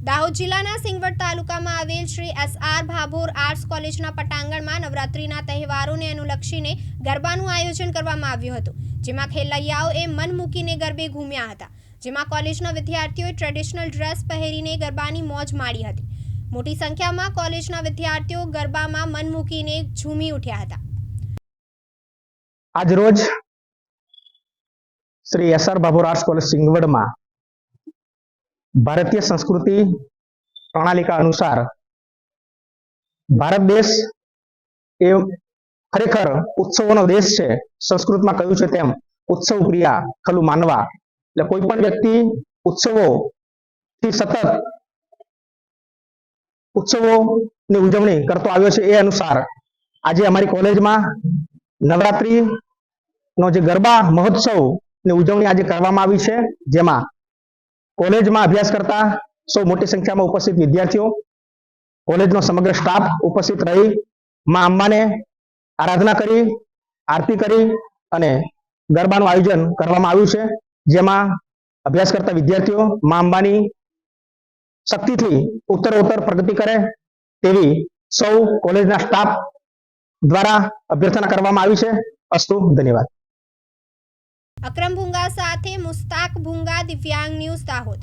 દાહોદ જિલ્લાના સિંગવડ તાલુકામાં આવેલ Shri S R Bhabhor arts કોલેજના પટાંગણમાં નવરાત્રીના તહેવારોને અનુલક્ષીને ગરબાનું આયોજન કરવામાં આવ્યું હતું, જેમાં ખેલૈયાઓએ મન મૂકીને ગરબે ઘૂમ્યા હતા, જેમાં કોલેજના વિદ્યાર્થીઓએ ટ્રેડિશનલ ડ્રેસ પહેરીને ગરબાની મોજ માણી હતી. મોટી સંખ્યામાં કોલેજના વિદ્યાર્થીઓ ગરબામાં મન મૂકીને ઝૂમી ઉઠ્યા હતા. આજરોજ Shri S R Babur arts college સિંગવડમાં ભારતીય સંસ્કૃતિ પ્રણાલિકા અનુસાર ભારત દેશ એ ખરેખર ઉત્સવોનો દેશ છે. સંસ્કૃતમાં કહ્યું છે તેમ ઉત્સવ ક્રિયા, ખલું માનવા. એટલે કોઈ પણ વ્યક્તિ ઉત્સવો થી સતત ઉત્સવોની ઉજવણી કરતો આવ્યો છે એ અનુસાર આજે અમારી કોલેજમાં નવરાત્રી નો જે ગરબા મહોત્સવની ઉજવણી આજે કરવામાં આવી છે, જેમાં કોલેજમાં અભ્યાસ કરતા સૌ મોટી સંખ્યામાં ઉપસ્થિત વિદ્યાર્થીઓ, કોલેજનો સમગ્ર સ્ટાફ ઉપસ્થિત રહી માં અંબાને આરાધના કરી, આરતી કરી અને ગરબાનું આયોજન કરવામાં આવ્યું છે, જેમાં અભ્યાસ કરતા વિદ્યાર્થીઓ માં અંબાની શક્તિથી ઉત્તરોત્તર પ્રગતિ કરે તેવી સૌ કોલેજના સ્ટાફ દ્વારા અભ્યર્થના કરવામાં આવી છે. અસ્તુ, ધન્યવાદ. અક્રમ ભૂંગા સાથે મુસ્તાક ભૂંગા દિવ્યાંગ ન્યૂઝ દાહોદ